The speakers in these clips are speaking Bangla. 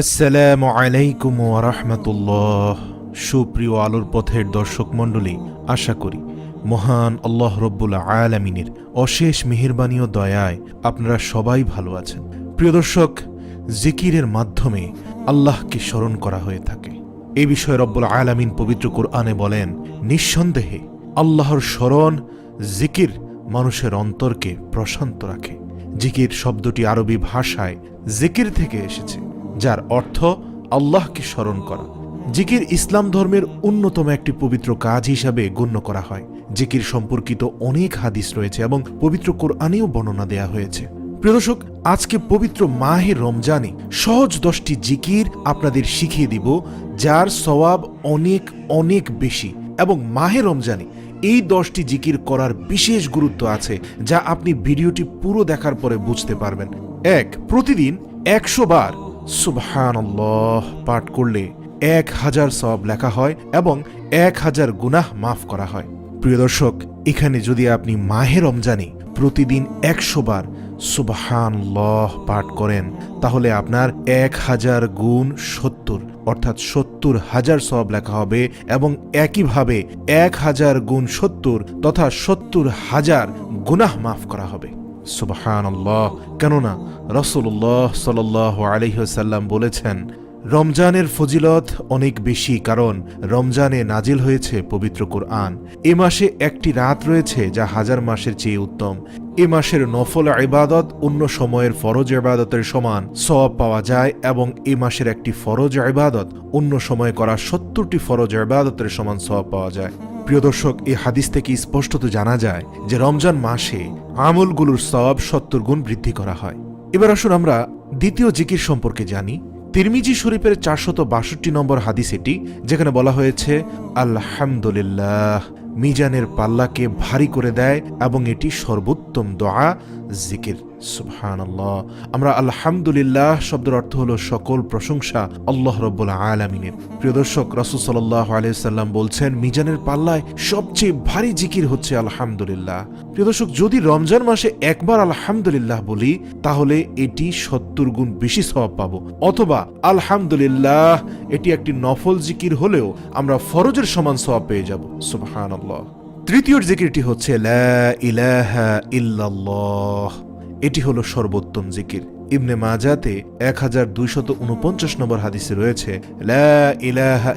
আসসালামু আলাইকুম রাহমাতুল্লাহ। সুপ্রিয় আলোর পথের দর্শক মণ্ডলী, আশা করি মহান আল্লাহ রব্বুল আলামিনের অশেষ মেহেরবানি ও দয়ায় আপনারা সবাই ভালো আছেন। প্রিয় দর্শক, জিকিরের মাধ্যমে আল্লাহকে স্মরণ করা হয়ে থাকে। এই বিষয়ে রব্বুল আলামিন পবিত্র কোরআনে বলেন, নিঃসন্দেহে আল্লাহর স্মরণ জিকির মানুষের অন্তরকে প্রশান্ত রাখে। জিকির শব্দটি আরবি ভাষায় জিকির থেকে এসেছে। যার অর্থ আল্লাহকে স্মরণ করা। জিকির ইসলাম ধর্মের অন্যতম একটি পবিত্র কাজ হিসাবে গণ্য করা হয়। জিকির সম্পর্কিত অনেক হাদিস রয়েছে এবং পবিত্র কোরআনেও বর্ণনা দেয়া হয়েছে। প্রিয় দর্শক, আজকে পবিত্র মাহে রমজানে সহজ দশটি জিকির আপনাদের শিখিয়ে দিব, যার সওয়াব অনেক অনেক বেশি। এবং মাহে রমজানে এই দশটি জিকির করার বিশেষ গুরুত্ব আছে, যা আপনি ভিডিওটি পুরো দেখার পরে বুঝতে পারবেন। এক, প্রতিদিন একশো বার সুবহান পাঠ করলে এক হাজার সব লেখা হয় এবং এক হাজার গুনাহ মাফ করা হয়। প্রিয় দর্শক, এখানে যদি আপনি মাহে রমজানে প্রতিদিন একশো বার সুবহান লহ পাঠ করেন, তাহলে আপনার এক হাজার গুণ সত্তর, অর্থাৎ সত্তর হাজার সব লেখা হবে এবং একইভাবে এক হাজার গুণ সত্তর তথা সত্তর হাজার গুনাহ মাফ করা হবে। সুবহান কেননা রসুল্লাহ সাল আলহ্লাম বলেছেন, রমজানের ফজিলত অনেক বেশি কারণ রমজানে নাজিল হয়েছে পবিত্র কোরআন। এ মাসে একটি রাত রয়েছে যা হাজার মাসের চেয়ে উত্তম। এ মাসের নফল ইবাদত অন্য সময়ের ফরজ ইবাদতের সমান সওয়াব পাওয়া যায় এবং এ মাসের একটি ফরজ ইবাদত অন্য সময়ে করা সত্তরটি ফরজ ইবাদতের সমান সওয়াব পাওয়া যায়। প্রিয় দর্শক, এই হাদিস থেকে স্পষ্টত জানা যায় যে রমজান মাসে আমলগুলোর সব সত্তর গুণ বৃদ্ধি করা হয়। এবার আসুন আমরা দ্বিতীয় জিকির সম্পর্কে জানি। তিরমিজি শরীফের চারশত বাষট্টি নম্বর হাদিস এটি যেখানে বলা হয়েছে, আলহামদুলিল্লাহ, মিজানের পাল্লাকে ভারী করে দেয় এবং এটি সর্বোত্তম দোয়া। জিকির সুবহান আমরা আলহামদুলিল্লাহ শব্দের অর্থ হলো সকল প্রশংসা আল্লাহ রব্বুল আলমিনের। প্রিয় দর্শক, রসুল সাল্লাহ আলিয়াল্লাম বলছেন, মিজানের পাল্লায় সবচেয়ে ভারী জিকির হচ্ছে আলহামদুলিল্লাহ। প্রিয় দর্শক, যদি রমজান মাসে একবার আলহামদুলিল্লাহ বলি, তাহলে এটি সত্তর গুণ বেশি স্বভাব পাবো। অথবা, আলহামদুলিল্লাহ, এটি একটি নফল জিকির হলেও আমরা ফরজের সমান স্বভাব পেয়ে যাব। সুবহান তৃতীয় জিকিরটি হচ্ছে ইলাহা এটি হলো সর্বোত্তম জিকির। ইবনে মাজাতে এক হাজার দুইশত উনপঞ্চাশ নম্বর হাদিসে রয়েছে ইলাহা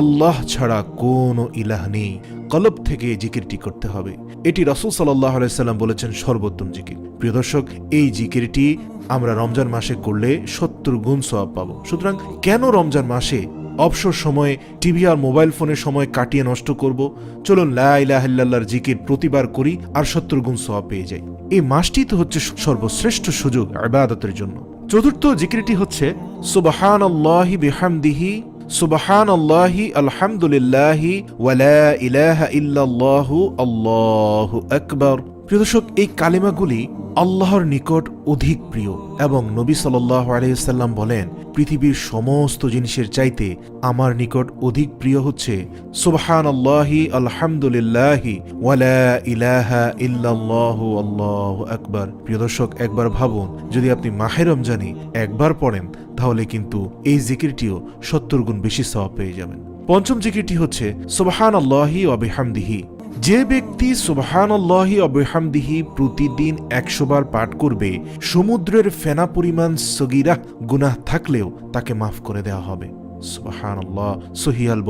আল্লাহ ছাড়া কোনো ইলাহ নেই। কলব থেকে জিকিরটি করতে হবে। এটি রসুল সাল্লাহ আলাইসাল্লাম বলেছেন সর্বোত্তম জিকির। প্রিয় দর্শক, এই জিকিরটি আমরা রমজান মাসে করলে সত্তর গুণ সওয়াব পাবো। সুতরাং কেন রমজান মাসে অবসর সময়ে টিভি আর মোবাইল ফোনের সময় কাটিয়ে নষ্ট করব। চলুন লাহিল্লাহর জিকির প্রতিবার করি আর সত্তর গুণ সওয়াব পেয়ে যাই। এই মাসটি তো হচ্ছে সর্বশ্রেষ্ঠ সুযোগ আবাদতের জন্য। চতুর্থ জিকিরটি হচ্ছে সুবাহান আল্লাহি বিহামদিহি সুবাহান আল্লাহি আলহামদুলিল্লাহি ওয়ালা ইলাহা ইল্লাল্লাহু আল্লাহু আকবার। প্রিয় দর্শক, এই কালিমাগুলি আল্লাহর নিকট অধিক প্রিয় এবং নবী সাল্লাহ আলহিসাল্লাম বলেন, পৃথিবীর সমস্ত জিনিসের চাইতে আমার নিকট অধিক প্রিয় হচ্ছে সুবহান আল্লাহি আলহামদুলিল্লাহি ওয়ালা ইলাহা ইল্লাল্লাহু, আল্লাহু আকবার। প্রিয় দর্শক, একবার ভাবুন, যদি আপনি মাহে রমজানে একবার পড়েন, তাহলে কিন্তু এই জিকিরটিও সত্তর গুণ বেশি সওয়াব পেয়ে যাবেন। পঞ্চম জিকিরটি হচ্ছে সুবহান আল্লাহি অবিহামদিহি যে ব্যক্তি সুবহানাল্লাহি অবহামদিহি প্রতিদিন একশোবার পাঠ করবে, সমুদ্রের ফেনা পরিমাণ সগিরাহ, গুনাহ থাকলেও তাকে মাফ করে দেওয়া হবে। সুবাহান্লাহ সহি আল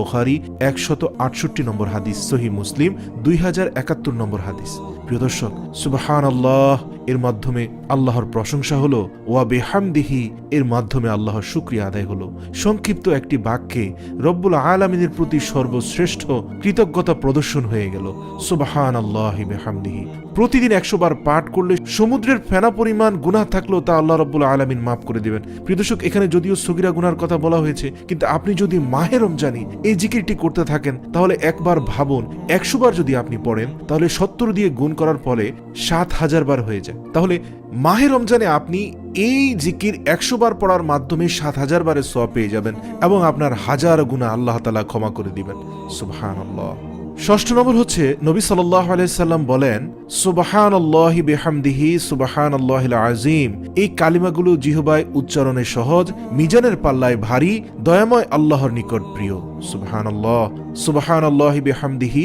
একশত আটষট্টি নম্বর হাদিস সহি মুসলিম, দুই হাজার একাত্তর নম্বর হাদিস। প্রিয় দর্শক সুবাহান আল্লাহ এর মাধ্যমে আল্লাহর প্রশংসা হলো, ওয়া বেহামদিহি, এর মাধ্যমে আল্লাহর আদায় হলো। সংক্ষিপ্ত একটি বাক্যে, রব্বুল আলমিনের প্রতি সর্বশ্রেষ্ঠ কৃতজ্ঞতা প্রদর্শন হয়ে গেল সুবাহান আল্লাহ বেহামদিহি। প্রতিদিন একশো বার পাঠ করলে সমুদ্রের ফেনা পরিমাণ, গুনাহ থাকলেও তা আল্লাহ রব্বুল আলমিন মাফ করে দিবেন। প্রিয় দর্শক, এখানে যদিও সগিরা গুনার কথা বলা হয়েছে, কিন্তু আপনি যদি মাহে রমজানে এই জিকিরটি করতে থাকেন, তাহলে একবার ভাবুন, একশো বার যদি আপনি পড়েন, তাহলে সত্তর দিয়ে গুণ করার ফলে সাত হাজার বার হয়ে যায়। তাহলে মাহে রমজানে আপনি এই জিকির একশো বার পড়ার মাধ্যমে সাত হাজার বারের সব পেয়ে যাবেন এবং আপনার হাজার গুণা আল্লাহ তালা ক্ষমা করে দিবেন। সুবহান আল্লাহ ষষ্ঠ নম্বর হচ্ছে নবী সাল্লাহ আলাইসাল্লাম বলেন সুবাহান আল্লাহি বেহামদিহি সুবাহান আল্লাহ আজিম এই কালিমাগুলো জিহবায় উচ্চারণে সহজ, মিজানের পাল্লায় ভারী, দয়াময় আল্লাহর নিকট প্রিয়। সুবাহান আল্লাহ সুবাহান আল্লাহি বেহামদিহি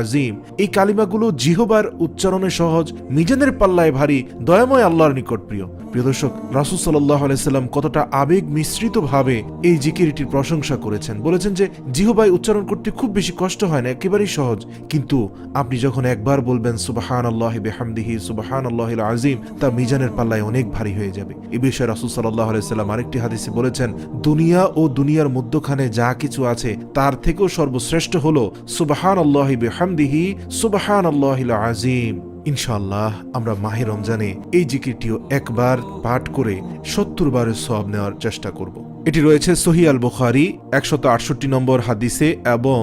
আজিম এই কালিমাগুলো জিহবার উচ্চারণে সহজ পাল্লায় ভারী, দয়াময় আল্লাহর নিকট প্রিয়। প্রিয় দর্শক, রাসুল সাল্লাহ আলাইসাল্লাম কতটা আবেগ এই জিকিরটির প্রশংসা করেছেন। বলেছেন যে জিহবাই উচ্চারণ করতে খুব বেশি কষ্ট হয় না, একেবারেই সহজ। কিন্তু আপনি যখন একবার বলবেন সুবাহান আল্লাহ বেহামদিহি সুবাহান আল্লাহ আজিম তা মিজানের পাল্লায় অনেক ভারী হয়ে যাবে। এ বিষয়ে রাসুল সাল্লাহ আলাইসাল্লাম আরেকটি হাদিসে বলেছেন, দুনিয়া ও দুনিয়ার মধ্যখানে যা কিছু আছে, তার থেকেও সর্বশ্রেষ্ঠ হল সুবাহান আল্লাহ বেহামদিহি সুবাহান আল্লাহ আজিম ইনশাআল্লাহ, আমরা মাহে রমজানে এই জিকিরটিও একবার পাঠ করে সত্তর বারের সব নেওয়ার চেষ্টা করব। এটি রয়েছে সহি আল বুখারি একশত আটষট্টি নম্বর হাদিসে এবং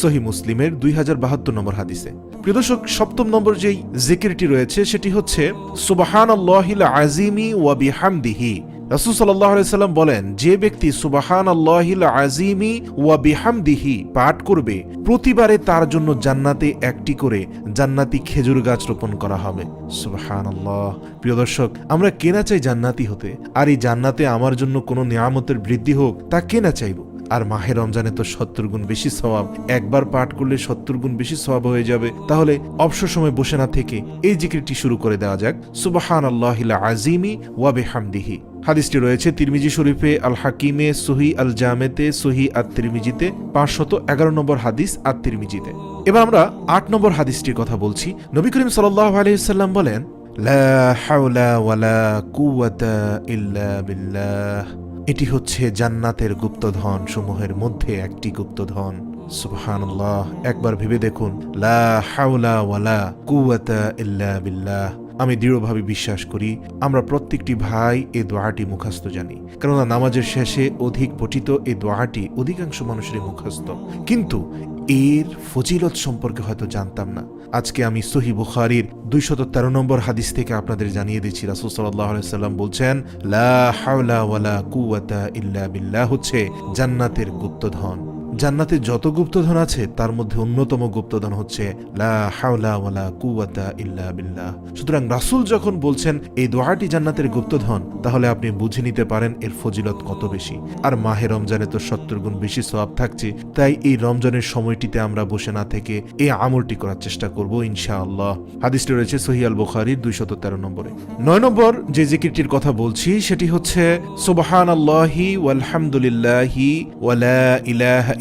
সহি মুসলিমের দুই হাজার বাহাত্তর নম্বর হাদিসে। প্রিয়দর্শক সপ্তম নম্বর যেই জিকিরটি রয়েছে, সেটি হচ্ছে সুবাহান আল্লাহিল আজিমি ওয়া বিহামদিহি। রাসুল সাল্লাম বলেন, যে ব্যক্তি সুবাহান আল্লাহিল আজিমি ওয়া বিহামদিহি পাঠ করবে, প্রতিবারে তার জন্য জান্নাতে একটি করে জান্নাতি খেজুর গাছ রোপণ করা হবে। সুবাহান আল্লাহ প্রিয় দর্শক, আমরা কেনা চাই জান্নাতি হতে, আর এই জান্নাতে আমার জন্য কোনো নিয়ামতের বৃদ্ধি হোক, তা কেনা চাইব। আর মাহে রমজানে তো সত্তর গুণ বেশি স্বভাব একবার পাঠ করলে সত্তর গুণ বেশি স্বভাব হয়ে যাবে। তাহলে অবসর সময় বসে না থেকে এই জিকিরটি শুরু করে দেওয়া যাক সুবাহান আল্লাহ আজিমি ওয়াবে হামদিহি হাদিসটি রয়েছে তিরমিজি শরীফে আল হাকিমে সহি আল জামেতে সহি আত তিরমিজিতে পাঁচশত এগারো নম্বর হাদিস আত তিরমিজিতে। এবার আমরা আট নম্বর হাদিসটির কথা বলছি। নবী করিম সাল্লাহ আলহিসাল্লাম বলেন এটি হচ্ছে জান্নাতের গুপ্তধন সমূহের মধ্যে একটি গুপ্তধন। সুবহানাল্লাহ, একবার ভেবে দেখুন। লা হাওলা ওয়ালা কুওয়াতা ইল্লা বিল্লাহ। আমি দৃঢ়ভাবে বিশ্বাস করি, আমরা প্রত্যেকটি ভাই এই দোয়াটি মুখস্থ জানি। কেননা নামাজের শেষে অধিক পঠিত এই দোয়াটি অধিকাংশ মানুষেরই মুখস্থ। কিন্তু এর ফজিলত সম্পর্কে হয়তো জানতাম না। আজকে আমি সহি বুখারির দুইশত তেরো নম্বর হাদিস থেকে আপনাদের জানিয়ে দিচ্ছি। রাসুল সাল্লাম বলছেন, লা হাওলা ওয়ালা কুওয়াতা ইল্লা বিল্লাহ হচ্ছে জান্নাতের গুপ্তধন। জান্নাতে যত গুপ্তধন আছে, তার মধ্যে অন্যতম গুপ্তধন হচ্ছে সুতরাং রাসূল যখন বলছেন, এই দোয়াটি জান্নাতের গুপ্তধন, তাহলে আপনি বুঝে নিতে পারেন এর ফজিলত কত বেশি। আর মাহে রমজানে তো সত্তর গুণ বেশি সওয়াব থাকছে, তাই এই রমজানের সময়টিতে আমরা বসে না থেকে এই আমলটি করার চেষ্টা করব ইনশাআল্লাহ। হাদিসটি রয়েছে সহি আল বুখারীর দুইশত তেরো নম্বরে। নয় নম্বর যে জিকিরটির কথা বলছি, সেটি হচ্ছে সুবহান আল্লাহি ওয়ালহামদুলিল্লাহি ওয়ালা ইলাহা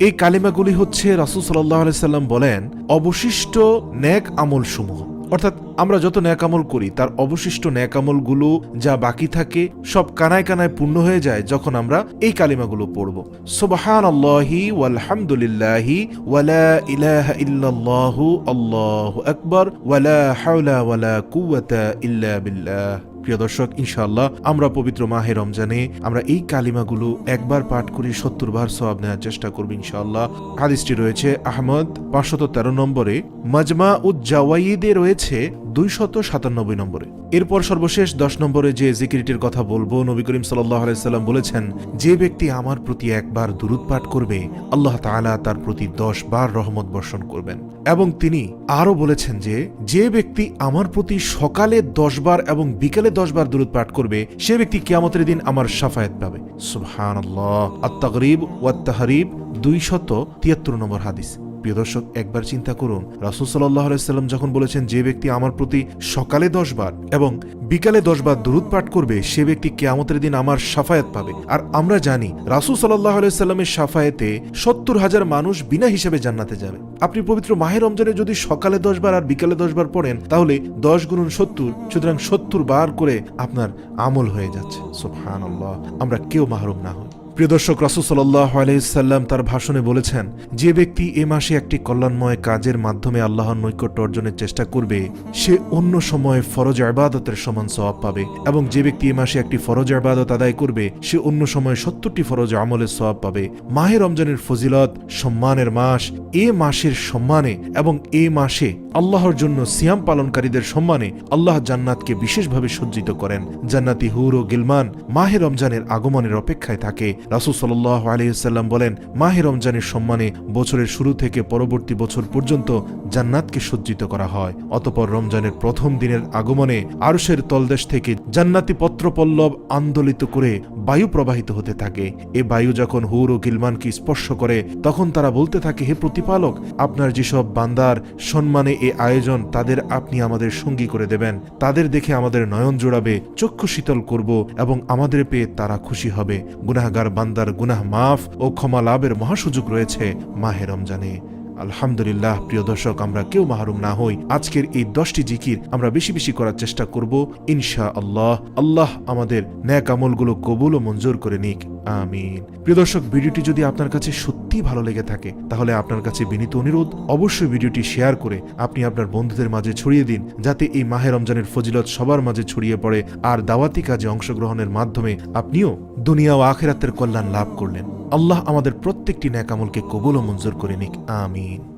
এই কালিমাগুলি হচ্ছে রাসূল সাল্লাম বলেন, অবশিষ্ট নেক আমল সমূহ অর্থাৎ আমরা যত ন্যাকামল করি, তার অবশিষ্ট ন্যাকামলগুলো যা বাকি থাকে, সব কানায় কানায় পূর্ণ হয়ে যায় যখন আমরা এই কালিমাগুলো পড়ব। সুবহান আল্লাহি ওয়ালহামদুলিল্লাহি, ওয়ালা ইলাহা ইল্লাল্লাহু ওয়ালা হাওলা ওয়ালা ইল্লা বিল্লাহ। প্রিয় দর্শক, ইনশাআল্লাহ আমরা পবিত্র মাহে রমজানে আমরা এই কালিমাগুলো একবার পাঠ করে সত্তর বার সব নেওয়ার চেষ্টা করব ইনশাআল্লাহ। হাদিসটি রয়েছে আহমদ পাঁচশত তেরো নম্বরে মাজমা উজ্জাওয়াইদে রয়েছে দুইশত সাতানব্বই নম্বরে। এরপর সর্বশেষ দশ নম্বরে যে জিকিরিটির কথা বলব, নবী করিম আলাইসাল্লাম বলেছেন, যে ব্যক্তি আমার প্রতি একবার দুরুদ পাঠ করবে, আল্লাহ তাআলা তার প্রতি দশ বার রহমত বর্ষণ করবেন। এবং তিনি আরও বলেছেন যে যে ব্যক্তি আমার প্রতি সকালে দশ বার এবং বিকালে দশ বার দূরত পাঠ করবে, সে ব্যক্তি কিয়ামতের দিন আমার সাফায়াত পাবে। সুবহান আল্লাহ আত্মাগরিব ওয়াত্তাহারিব দুই শত তিয়াত্তর নম্বর হাদিস। প্রিয় দর্শক, একবার চিন্তা করুন। রাসুল সাল্লাহ আলাইসাল্লাম যখন বলেছেন, যে ব্যক্তি আমার প্রতি সকালে দশ বার এবং বিকালে দশ বার দূরত পাঠ করবে, সে ব্যক্তি কেয়ামতের দিন আমার সাফায়াত পাবে। আর আমরা জানি, রাসুল সাল্লাহ আলাইসাল্লামের সাফায়াতে সত্তর হাজার মানুষ বিনা হিসেবে জান্নাতে যাবে। আপনি পবিত্র মাহের রমজানে যদি সকালে দশ বার আর বিকালে দশ বার পড়েন, তাহলে দশ গুণন সত্তর, সুতরাং সত্তর বার করে আপনার আমল হয়ে যাচ্ছে। আল্লাহ আমরা কেউ মাহরুম না হই। প্রিয় দর্শক রাসুসাল্লাহ আলাইসাল্লাম তার ভাষণে বলেছেন, যে ব্যক্তি এ মাসে একটি কল্যাণময় কাজের মাধ্যমে আল্লাহর নৈকট্য অর্জনের চেষ্টা করবে, সে অন্য সময়ে ফরজ আবাদতের সমান সওয়াব পাবে এবং যে ব্যক্তি এ মাসে একটি ফরজ আবাদত আদায় করবে, সে অন্য সময়ে সত্তরটি ফরজ আমলের সওয়াব পাবে। মাহে রমজানের ফজিলত, সম্মানের মাস, এ মাসের সম্মানে এবং এ মাসে আল্লাহর জন্য সিয়াম পালনকারীদের সম্মানে আল্লাহ জান্নাতকে বিশেষভাবে সজ্জিত করেন। জান্নাতি হুর ও গিলমান মাহে রমজানের আগমনের অপেক্ষায় থাকে। রাসুল সাল্লাহ আলহিহাল্লাম বলেন, মাহে রমজানের সম্মানে বছরের শুরু থেকে পরবর্তী বছর পর্যন্ত জান্নাতকে সজ্জিত করা হয়। অতপর রমজানের প্রথম দিনের আগমনে আরশের তলদেশ থেকে জান্নাতি পত্রপল্লব আন্দোলিত করে বায়ু প্রবাহিত হতে থাকে। এ বায়ু যখন হুর ও গিলমানকে স্পর্শ করে, তখন তারা বলতে থাকে, হে প্রতিপালক, আপনার যেসব বান্দার সম্মানে এ আয়োজন, তাদের আপনি আমাদের সঙ্গী করে দেবেন। তাদের দেখে আমাদের নয়ন জোড়াবে, চক্ষু শীতল করব এবং আমাদের পেয়ে তারা খুশি হবে। গুনাহগার বান্দার গুনাহ মাফ ও ক্ষমা লাভের মহাসুযোগ রয়েছে মাহে রমজানে। আলহামদুলিল্লাহ, প্রিয় দর্শক, আমরা কেউ মাহরুম না হই। আজকের এই দশটি জিকির আমরা বেশি বেশি করার চেষ্টা করব ইনশা আল্লাহ আল্লাহ আমাদের ন্যাক আমলগুলো কবুল ও মঞ্জুর করে নিক। আমিন। প্রিয় দর্শক, ভিডিওটি যদি আপনার কাছে সত্যি ভালো লেগে থাকে, তাহলে আপনার কাছে বিনীত অনুরোধ, অবশ্যই ভিডিওটি শেয়ার করে আপনি আপনার বন্ধুদের মাঝে ছড়িয়ে দিন, যাতে এই মাহে রমজানের ফজিলত সবার মাঝে ছড়িয়ে পড়ে আর দাওয়াতি কাজে অংশগ্রহণের মাধ্যমে আপনিও দুনিয়া ও আখেরাতের কল্যাণ লাভ করলেন। আল্লাহ আমাদের প্রত্যেকটি ন্যাকামলকে কবুল ও মঞ্জুর করে নিক। আমিন।